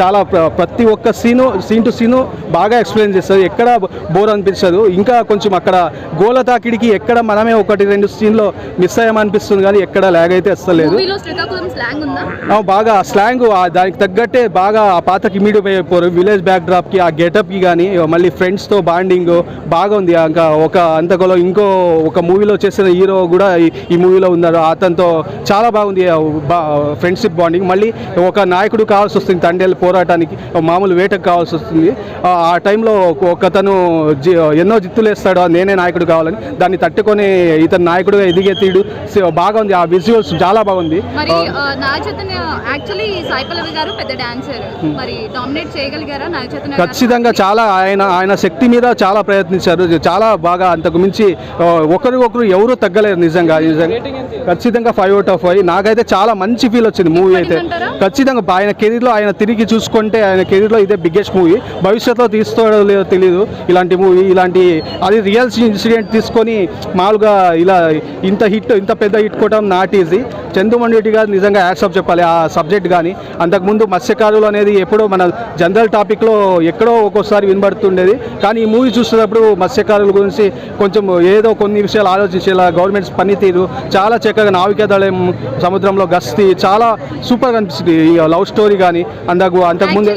చాలా ప్ర- ప్రతి ఒక్క సీను సీన్ టు సీను బాగా ఎక్స్ప్లెయిన్ చేస్తారు ఎక్కడ బోర్ అనిపించదు. ఇంకా కొంచెం అక్కడ గోల తాకిడికి ఎక్కడ మనమే ఒకటి రెండు సీన్లో మిస్ అయ్యామనిపిస్తుంది కానీ ఎక్కడ లాగ్ అయితే ఆ, బాగా స్లాంగ్ దానికి తగ్గట్టే బాగా ఆ పాతకి ఇమీడియట్ అయిపోరు విలేజ్ బ్యాక్ డ్రాప్కి ఆ గెటప్కి కానీ మళ్ళీ ఫ్రెండ్స్తో బాండింగ్ బాగా ఉంది. ఇంకా ఒక అంతకులో ఇంకో ఒక మూవీలో చేసిన హీరో కూడా ఈ- మూవీలో ఉన్నారు అతనితో చాలా బాగుంది. ఫ్రెండ్షిప్ బాండింగ్ మళ్ళీ ఒక నాయకుడు కావాల్సి వస్తుంది. తండేలు పోరాటానికి మామూలు వేటకు కావాల్సి వస్తుంది. ఆ టైంలో ఒకతను ఎన్నో జిత్తులు వేస్తాడు నేనే నాయకుడు కావాలని. దాన్ని తట్టుకొని ఇతను నాయకుడుగా ఎదిగే తీడు బాగా ఉంది ఆ విజువల్స్ చాలా బాగుంది? ఖచ్చితంగా చాలా ఆయన ఆయన శక్తి మీద చాలా ప్రయత్నించారు. చాలా బాగా అంతకు మించి ఒకరు ఒకరు ఎవరు తగ్గలేరు నిజంగా. నిజంగా ఖచ్చితంగా ఫైవ్ అవుట్ ఆఫ్ ఫైవ్ నాకైతే చాలా మంచి ఫీల్ వచ్చింది మూవీ అయితే? ఖచ్చితంగా ఆయన కెరీర్లో ఆయన తిరిగి చూసుకుంటే ఆయన కెరీర్లో ఇదే బిగ్గెస్ట్ మూవీ. భవిష్యత్తులో తీస్తాడో లేదో తెలియదు ఇలాంటి మూవీ ఇలాంటి అది రియల్ ఇన్సిడెంట్ తీసుకొని మామూలుగా ఇలా ఇంత హిట్ ఇంత పెద్ద హిట్ కొట్టడం నాట్ ఈజీ. చందుమణి రెడ్డి గారు నిజంగా యాక్సెప్ట్ చెప్పాలి. ఆ సబ్జెక్ట్ కానీ అంతకుముందు మత్స్యకారులు అనేది ఎప్పుడో మన జనరల్ టాపిక్లో ఎక్కడో ఒక్కోసారి వినబడుతుండేది. కానీ ఈ మూవీ చూసేటప్పుడు మత్స్యకారుల గురించి కొంచెం ఏదో కొన్ని విషయాలు ఆలోచించేలా గవర్నమెంట్స్ పనితీరు చాలా చక్కగా నావికాదళం సముద్రంలో గస్తీ చాలా సూపర్గా అనిపిస్తుంది. ఈ లవ్ స్టోరీ కానీ అంతకు అంతకుముందు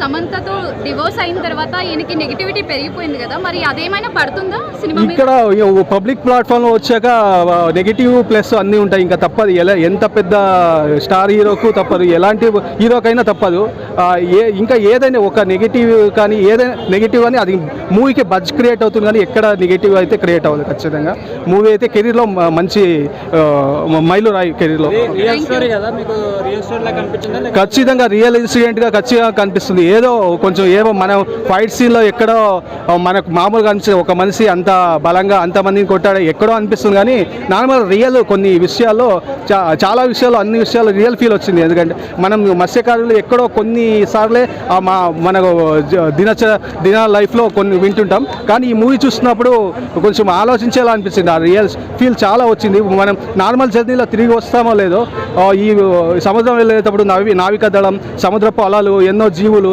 సమంతతో డివోర్స్ అయిన తర్వాత ఈయనకి నెగిటివిటీ పెరిగిపోయింది కదా మరి అదేమైనా పడుతుందా సినిమా ఇక్కడ పబ్లిక్ ప్లాట్ఫామ్లో వచ్చాక నెగిటివ్ ప్లస్ అన్నీ ఉంటాయి. ఇంకా తప్పదు. ఎలా ఎంత పెద్ద స్టార్ హీరోకు తప్పదు. ఎలాంటి హీరోకైనా తప్పదు. ఏ ఇంకా ఏదైనా ఒక నెగిటివ్ కానీ ఏదైనా నెగిటివ్ అని అది మూవీకి బజ్ క్రియేట్ అవుతుంది కానీ ఎక్కడ నెగిటివ్ అయితే క్రియేట్ అవ్వదు ఖచ్చితంగా. మూవీ అయితే కెరీర్లో మంచి మైలు రాయి కెరీర్లో రియల్ స్టోరీ కదా మీకు రియల్ స్టోరీ లాగా కనిపించిందా? లేక ఖచ్చితంగా రియల్ ఇన్సిడెంట్గా ఖచ్చితంగా కనిపిస్తుంది. ఏదో కొంచెం ఏమో మనం ఫైట్ సీన్లో ఎక్కడో మనకు మామూలుగా అనిపిస్తుంది ఒక మనిషి అంత బలంగా అంతమందిని కొట్టాడు ఎక్కడో అనిపిస్తుంది కానీ నార్మల్ రియల్ కొన్ని విషయాల్లో చా చాలా విషయాల్లో అన్ని విషయాలు రియల్ ఫీల్ వచ్చింది. ఎందుకంటే మనం మత్స్యకారులు ఎక్కడో కొన్ని సార్లే మా మన దినచ దిన లైఫ్లో కొన్ని వింటుంటాం. కానీ ఈ మూవీ చూస్తున్నప్పుడు కొంచెం ఆలోచించేలా అనిపించింది ఆ రియల్ ఫీల్ చాలా వచ్చింది. మనం నార్మల్ జర్నీలో తిరిగి వస్తామో లేదో ఈ సముద్రం వెళ్ళేటప్పుడు నావి నావిక దళం సముద్రపు పొలాలు ఎన్నో జీవులు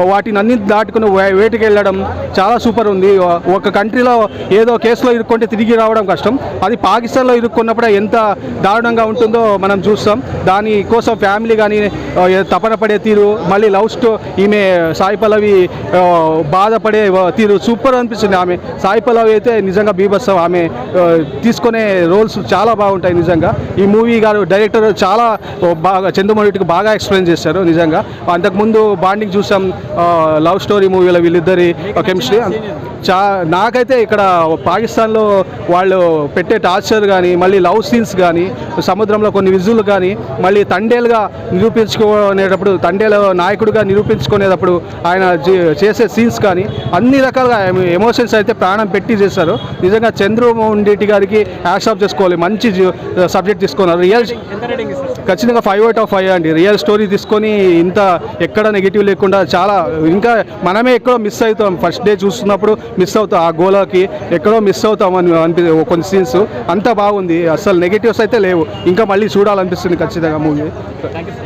వాటిని అన్ని దాటుకుని వే- వెళ్ళడం చాలా సూపర్ ఉంది. ఒక కంట్రీలో ఏదో కేసులో ఇరుక్కుంటే తిరిగి రావడం కష్టం. అది పాకిస్తాన్లో ఇరుక్కున్నప్పుడే ఎంత దారుణంగా ఉంటుందో మనం చూస్తాం. దాని కోసం ఫ్యామిలీ కానీ తపన పడే తీరు మళ్ళీ లవ్ స్టో ఈమె సాయి పల్లవి బాధపడే తీరు సూపర్ అనిపిస్తుంది ఆమె. సాయి పల్లవి అయితే నిజంగా బీభత్సం. ఆమె తీసుకునే రోల్స్ చాలా బాగుంటాయి నిజంగా. ఈ మూవీ గారు డైరెక్టర్ చాలా బాగా చంద్రమౌళికి బాగా ఎక్స్ప్లెయిన్ చేశారు నిజంగా. అంతకుముందు బాండింగ్ చూసాం లవ్ స్టోరీ మూవీలో వీళ్ళిద్దరి కెమిస్ట్రీ చా నాకైతే ఇక్కడ పాకిస్తాన్లో వాళ్ళు పెట్టే టార్చర్ కానీ మళ్ళీ లవ్ సీన్స్ కానీ సముద్రంలో కొన్ని విజువల్ కానీ మళ్ళీ తండేలుగా నిరూపించుకునేటప్పుడు తండేలు నాయకుడిగా నిరూపించుకునేటప్పుడు ఆయన చేసే సీన్స్ కానీ అన్ని రకాలుగా ఎమోషన్స్ అయితే ప్రాణం పెట్టి చేశారు. నిజంగా చంద్రమోహన్ రెడ్డి గారికి హ్యాష్ ఆఫ్ చేసుకోవాలి. మంచి సబ్జెక్ట్ తీసుకున్నారు. రియల్ ఖచ్చితంగా ఫైవ్ అవుట్ ఆఫ్ ఫైవ్ అండి. రియల్ స్టోరీ తీసుకొని ఇంత ఎక్కడ నెగిటివ్ లేకుండా చాలా ఇంకా మనమే ఎక్కడో మిస్ అవుతాం. ఫస్ట్ డే చూస్తున్నప్పుడు మిస్ అవుతాం ఆ గోలాకి. ఎక్కడో మిస్ అవుతాం అని అనిపి కొన్ని సీన్స్ అంతా బాగుంది. అసలు నెగిటివ్స్ అయితే లేవు. ఇంకా మళ్ళీ చూడాలనిపిస్తుంది ఖచ్చితంగా మూవీ థ్యాంక్ యూ